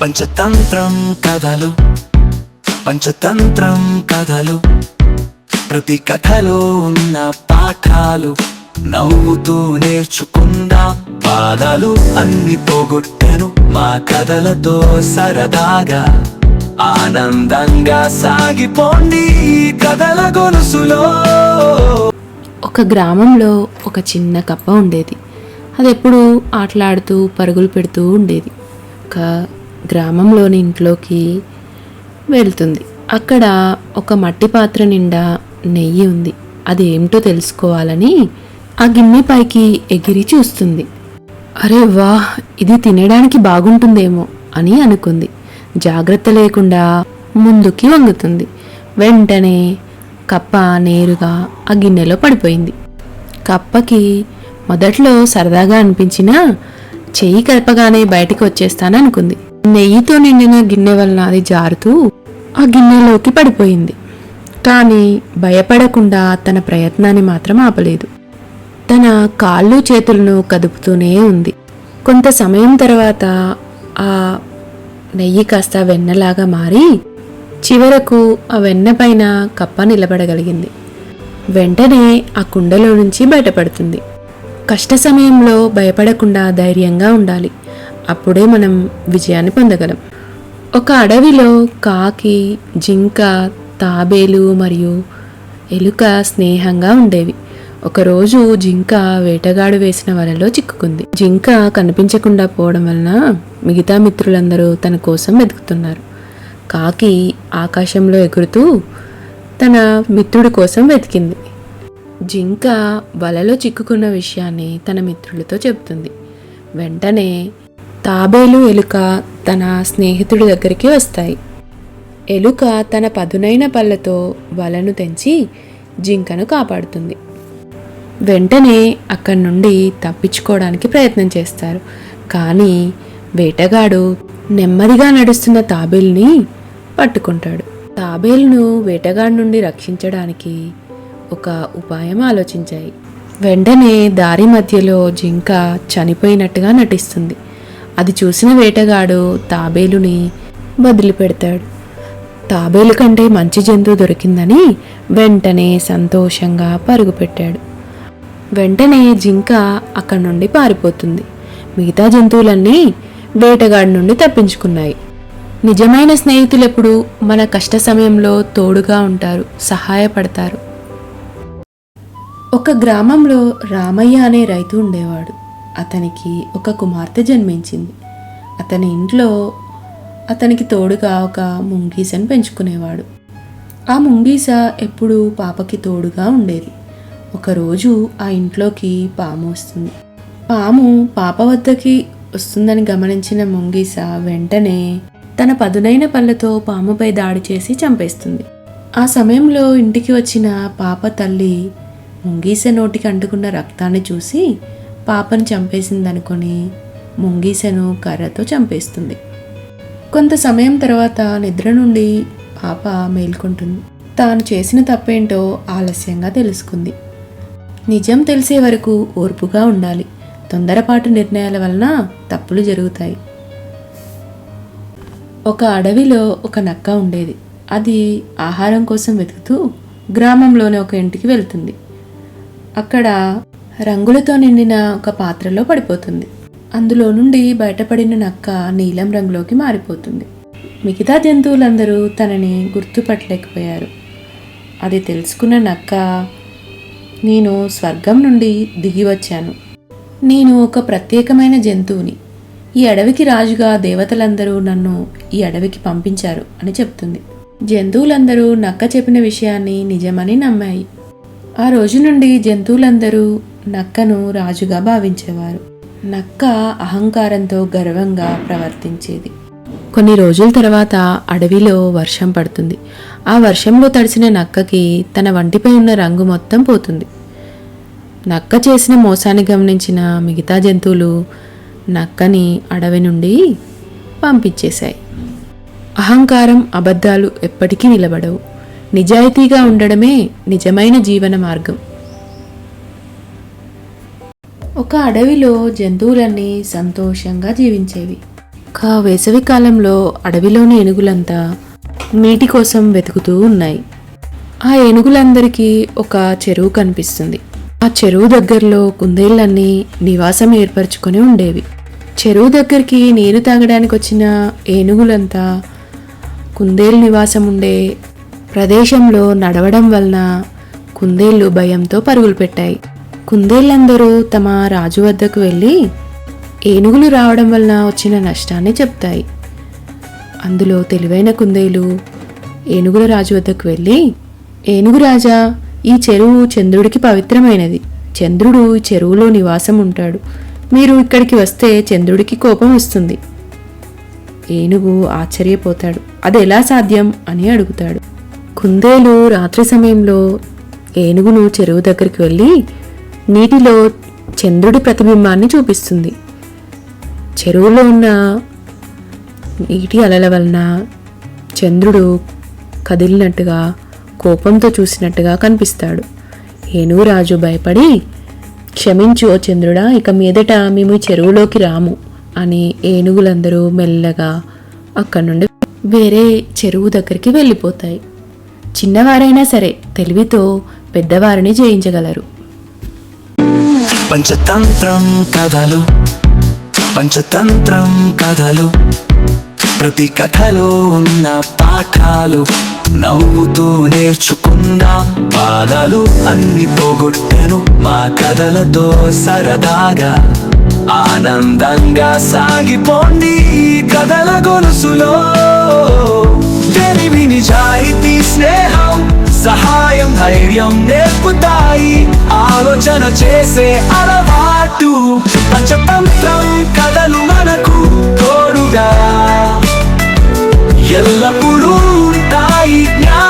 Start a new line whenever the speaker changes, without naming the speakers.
పంచతంత్రం కథలు. పంచతంత్రం కథలు. ప్రతి కథలో ఉన్న పాఠాలు నవ్వుతూ నేర్చుకున్నా బాధలు అన్ని పోగొట్టెను. మా కథలతో సరదాగా ఆనందంగా సాగిపోండి కథల గొలుసులో.
ఒక గ్రామంలో ఒక చిన్న కప్ప ఉండేది. అది ఎప్పుడూ ఆటలాడుతూ పరుగులు పెడుతూ ఉండేది. ఒక గ్రామంలోని ఇంట్లోకి వెళ్తుంది. అక్కడ ఒక మట్టి పాత్ర నిండా నెయ్యి ఉంది. అది ఏమిటో తెలుసుకోవాలని ఆ గిన్నె పైకి ఎగిరి చూస్తుంది. అరే వా ఇది తినడానికి బాగుంటుందేమో అని అనుకుంది. జాగ్రత్త లేకుండా ముందుకి వంగుతుంది. వెంటనే కప్ప నేరుగా ఆ గిన్నెలో పడిపోయింది. కప్పకి మొదట్లో సరదాగా అనిపించినా చెయ్యి కలపగానే బయటికి వచ్చేస్తాననుకుంది. నెయ్యితో నిండిన గిన్నె వలన అది జారుతూ ఆ గిన్నెలోకి పడిపోయింది. కానీ భయపడకుండా తన ప్రయత్నాన్ని మాత్రం ఆపలేదు. తన కాళ్ళు చేతులను కదుపుతూనే ఉంది. కొంత సమయం తర్వాత ఆ నెయ్యి కాస్త వెన్నలాగా మారి చివరకు ఆ వెన్న పైన కప్ప నిలబడగలిగింది. వెంటనే ఆ కుండలో నుంచి బయటపడుతుంది. కష్ట సమయంలో భయపడకుండా ధైర్యంగా ఉండాలి. అప్పుడే మనం విజయాన్ని పొందగలం. ఒక అడవిలో కాకి జింక తాబేలు మరియు ఎలుక స్నేహంగా ఉండేవి. ఒకరోజు జింక వేటగాడు వేసిన వలలో చిక్కుకుంది. జింక కనిపించకుండా పోవడం వలన మిగతా మిత్రులందరూ తన కోసం వెతుకుతున్నారు. కాకి ఆకాశంలో ఎగురుతూ తన మిత్రుడి కోసం వెతికింది. జింక వలలో చిక్కుకున్న విషయాన్ని తన మిత్రులతో చెబుతుంది. వెంటనే తాబేలు ఎలుక తన స్నేహితుడి దగ్గరికి వస్తాయి. ఎలుక తన పదునైన పళ్ళతో వలను తెంచి జింకను కాపాడుతుంది. వెంటనే అక్కడి నుండి తప్పించుకోవడానికి ప్రయత్నం చేస్తారు. కానీ వేటగాడు నెమ్మదిగా నడుస్తున్న తాబేలుని పట్టుకుంటాడు. తాబేలును వేటగాడి నుండి రక్షించడానికి ఒక ఉపాయం ఆలోచించాయి. వెంటనే దారి మధ్యలో జింక చనిపోయినట్టుగా నటిస్తుంది. అది చూసిన వేటగాడు తాబేలుని వదిలిపెడతాడు. తాబేలు కంటే మంచి జంతువు దొరికిందని వెంటనే సంతోషంగా పరుగుపెట్టాడు వెంటనే జింక అక్కడి నుండి పారిపోతుంది. మిగతా జంతువులన్నీ వేటగాడి నుండి తప్పించుకున్నాయి. నిజమైన స్నేహితులు ఎప్పుడు మన కష్ట సమయంలో తోడుగా ఉంటారు సహాయపడతారు. ఒక గ్రామంలో రామయ్య అనే రైతు ఉండేవాడు. అతనికి ఒక కుమార్తె జన్మించింది. అతని ఇంట్లో అతనికి తోడుగా ఒక ముంగీసను పెంచుకునేవాడు. ఆ ముంగీస ఎప్పుడూ పాపకి తోడుగా ఉండేది. ఒకరోజు ఆ ఇంట్లోకి పాము వస్తుంది. పాము పాప వద్దకి వస్తుందని గమనించిన ముంగీస వెంటనే తన పదునైన పళ్ళతో పాముపై దాడి చేసి చంపేస్తుంది. ఆ సమయంలో ఇంటికి వచ్చిన పాప తల్లి ముంగీస నోటికి అంటుకున్న రక్తాన్ని చూసి పాపను చంపేసిందనుకొని ముంగీసను కర్రతో చంపేస్తుంది. కొంత సమయం తర్వాత నిద్ర నుండి పాప మేల్కొంటుంది. తాను చేసిన తప్పేంటో ఆలస్యంగా తెలుసుకుంది. నిజం తెలిసే వరకు ఓర్పుగా ఉండాలి. తొందరపాటు నిర్ణయాల వలన తప్పులు జరుగుతాయి. ఒక అడవిలో ఒక నక్క ఉండేది. అది ఆహారం కోసం వెతుకుతూ గ్రామంలోని ఒక ఇంటికి వెళ్తుంది. అక్కడ రంగులతో నిండిన ఒక పాత్రలో పడిపోతుంది. అందులో నుండి బయటపడిన నక్క నీలం రంగులోకి మారిపోతుంది. మిగతా జంతువులందరూ తనని గుర్తుపట్టలేకపోయారు. అది తెలుసుకున్న నక్క నేను స్వర్గం నుండి దిగి వచ్చాను. నేను ఒక ప్రత్యేకమైన జంతువుని. ఈ అడవికి రాజుగా దేవతలందరూ నన్ను ఈ అడవికి పంపించారు అని చెప్తుంది. జంతువులందరూ నక్క చెప్పిన విషయాన్ని నిజమని నమ్మాయి. ఆ రోజు నుండి జంతువులందరూ నక్కను రాజుగా భావించేవారు. నక్క అహంకారంతో గర్వంగా ప్రవర్తించేది. కొన్ని రోజుల తర్వాత అడవిలో వర్షం పడుతుంది. ఆ వర్షంలో తడిసిన నక్కకి తన వంటిపై ఉన్న రంగు మొత్తం పోతుంది. నక్క చేసిన మోసాన్ని గమనించిన మిగతా జంతువులు నక్కని అడవి నుండి పంపించేశాయి. అహంకారం అబద్ధాలు ఎప్పటికీ నిలబడవు. నిజాయితీగా ఉండడమే నిజమైన జీవన మార్గం. ఒక అడవిలో జంతువులన్నీ సంతోషంగా జీవించేవి. ఒక వేసవి కాలంలో అడవిలోని ఏనుగులంతా నీటి కోసం వెతుకుతూ ఉన్నాయి. ఆ ఏనుగులందరికీ ఒక చెరువు కనిపిస్తుంది. ఆ చెరువు దగ్గరలో కుందేళ్ళన్నీ నివాసం ఏర్పరచుకొని ఉండేవి. చెరువు దగ్గరికి నీరు తాగడానికి వచ్చిన ఏనుగులంతా కుందేలు నివాసం ఉండే ప్రదేశంలో నడవడం వలన కుందేళ్ళు భయంతో పరుగులు పెట్టాయి. కుందేళ్ళందరూ తమ రాజు వద్దకు వెళ్ళి ఏనుగులు రావడం వలన వచ్చిన నష్టాన్ని చెప్తాయి. అందులో తెలివైన కుందేలు ఏనుగుల రాజు వద్దకు వెళ్ళి ఏనుగు రాజా ఈ చెరువు చంద్రుడికి పవిత్రమైనది. చంద్రుడు ఈ చెరువులో నివాసం ఉంటాడు. మీరు ఇక్కడికి వస్తే చంద్రుడికి కోపం వస్తుంది ఏనుగు ఆశ్చర్యపోతాడు. అది ఎలా సాధ్యం అని అడుగుతాడు. కుందేలు రాత్రి సమయంలో ఏనుగును చెరువు దగ్గరికి వెళ్ళి నీటిలో చంద్రుడి ప్రతిబింబాన్ని చూపిస్తుంది. చెరువులో ఉన్న నీటి అలల వలన చంద్రుడు కదిలినట్టుగా కోపంతో చూసినట్టుగా కనిపిస్తాడు. ఏనుగు రాజు భయపడి క్షమించు ఓ చంద్రుడా ఇక మీదట మేము చెరువులోకి రాము అని ఏనుగులందరూ మెల్లగా అక్కడి నుండి వేరే చెరువు దగ్గరికి వెళ్ళిపోతాయి. చిన్నవారైనా సరే తెలివితో పెద్దవారిని జయించగలరు.
పంచతంత్రం కథలు పంచతంత్రం కథలు. ప్రతి కథలో ఉన్న పాఠాలు నవ్వుతూ నేర్చుకున్న బాధలు అన్ని పోగొట్టెను మా కథలతో సరదాగా. ఆనందంగా సాగిపోండి ఈ కథల గొలుసులో. తెలివి నిజాయితీ స్నేహం సహాయం ధైర్యం నేర్పుతాయి. ఆలోచన చేసే అలవాటు. పంచతంత్రం కథలు మనకు తోడుగా. ఎల్లప్పుడూ ఉంటాయి జ్ఞానం